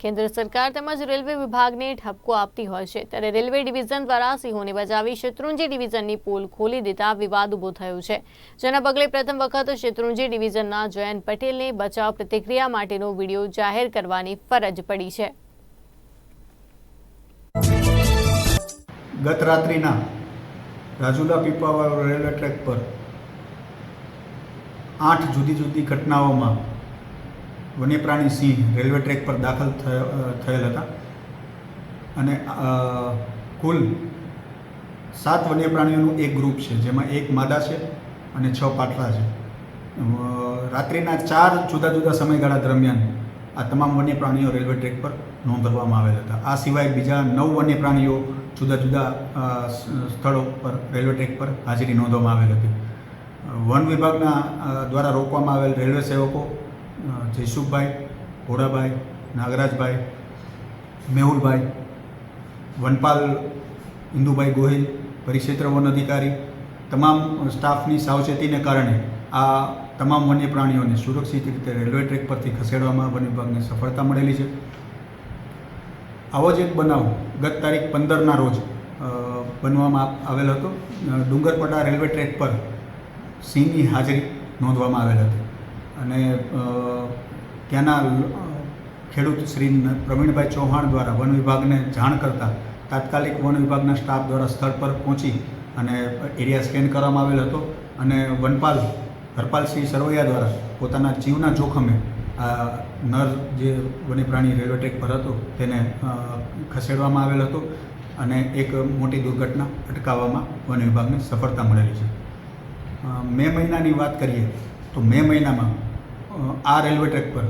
કેન્દ્ર સરકાર તેમજ રેલવે વિભાગને ઠપકો આપતી હોય છે. ત્યારે રેલવે ડિવિઝન દ્વારા સિંહોને બચાવી શેત્રુંજી ડિવિઝનની પોલ ખોલી દેતા વિવાદ ઊભો થયો છે. જેના પગલે પ્રથમ વખત શેત્રુંજી ડિવિઝનના જયંત પટેલને બચાવ પ્રતિક્રિયા માટેનો વીડિયો જાહેર કરવાની ફરજ પડી છે. ગત રાત્રિના રાજુલા પીપાવાળો રેલવે ટ્રેક પર આઠ જુદી જુદી ઘટનાઓમાં વન્યપ્રાણી સિંહ રેલવે ટ્રેક પર દાખલ થય- થયેલ હતા. અને કુલ સાત વન્યપ્રાણીઓનું એક ગ્રુપ છે, જેમાં એક માદા છે અને છ પાટલા છે. રાત્રિના ચાર જુદા જુદા સમયગાળા દરમિયાન આ તમામ વન્યપ્રાણીઓ રેલવે ટ્રેક પર નોંધવામાં આવેલ હતા. આ સિવાય બીજા નવ વન્યપ્રાણીઓ જુદા જુદા સ્થળો પર રેલવે ટ્રેક પર હાજરી નોંધવામાં આવેલ હતી. વન વિભાગના દ્વારા રોકવામાં આવેલ રેલવે સેવકો જયસુખભાઈ, ભોળાભાઈ, નાગરાજભાઈ, મેહુલભાઈ, વનપાલ, ઇન્દુભાઈ ગોહિલ પરિક્ષેત્ર વન અધિકારી, તમામ સ્ટાફની સાવચેતીને કારણે આ તમામ વન્ય પ્રાણીઓને સુરક્ષિત રીતે રેલવે ટ્રેક પરથી ખસેડવામાં વન વિભાગને સફળતા મળેલી છે. આવો જ એક બનાવ ગત તારીખ પંદરના રોજ બનવામાં આવેલ હતો. ડુંગરપટા રેલવે ટ્રેક પર સિંહની હાજરી નોંધવામાં આવેલ હતી. અને ત્યાંના ખેડૂત શ્રી પ્રવીણભાઈ ચૌહાણ દ્વારા વન વિભાગને જાણ કરતાં તાત્કાલિક વન વિભાગના સ્ટાફ દ્વારા સ્થળ પર પહોંચી અને એરિયા સ્કેન કરવામાં આવેલ હતો અને વનપાલ હરપાલસિંહ સરવૈયા દ્વારા પોતાના જીવના જોખમે આ નર જે વન્યપ્રાણી રેલવે ટ્રેક પર હતો તેને ખસેડવામાં આવેલ હતો અને એક મોટી દુર્ઘટના અટકાવવામાં વન વિભાગને સફળતા મળેલી છે. મે મહિનાની વાત કરીએ તો મે મહિનામાં આ રેલવે ટ્રેક પર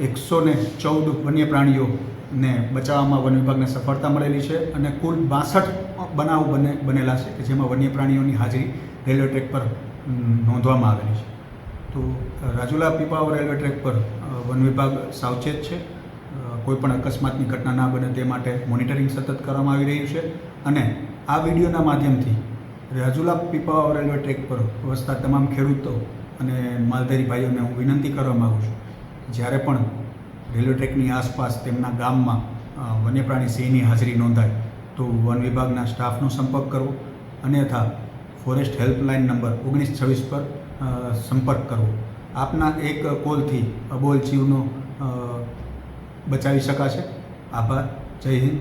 એકસો ને ચૌદ વન્ય પ્રાણીઓને બચાવવામાં વન વિભાગને સફળતા મળેલી છે અને કુલ બાસઠ બનાવ બને, બનેલા છે કે જેમાં વન્ય પ્રાણીઓની હાજરી રેલવે ટ્રેક પર નોંધવામાં આવેલી છે. તો રાજુલા પીપાવ રેલવે ટ્રેક પર વન વિભાગ સાવચેત છે. કોઈપણ અકસ્માતની ઘટના ના બને તે માટે મોનિટરિંગ સતત કરવામાં આવી રહ્યું છે અને આ વિડીયોના માધ્યમથી રાજુલા પીપાવાવ રેલવે ટ્રેક પર વસતા તમામ ખેડૂતો અને માલધારી ભાઈઓને હું વિનંતી કરવા માગું છું, જ્યારે પણ રેલવે ટ્રેકની આસપાસ તેમના ગામમાં વન્યપ્રાણી સિંહની હાજરી નોંધાય, તો વન વિભાગના સ્ટાફનો સંપર્ક કરવો અન્યથા ફોરેસ્ટ હેલ્પલાઇન નંબર ઓગણીસ છવ્વીસ પર સંપર્ક કરવો. આપના એક કોલથી અબોલ જીવનો બચાવી શકાશે? આભાર. જય હિન્દ.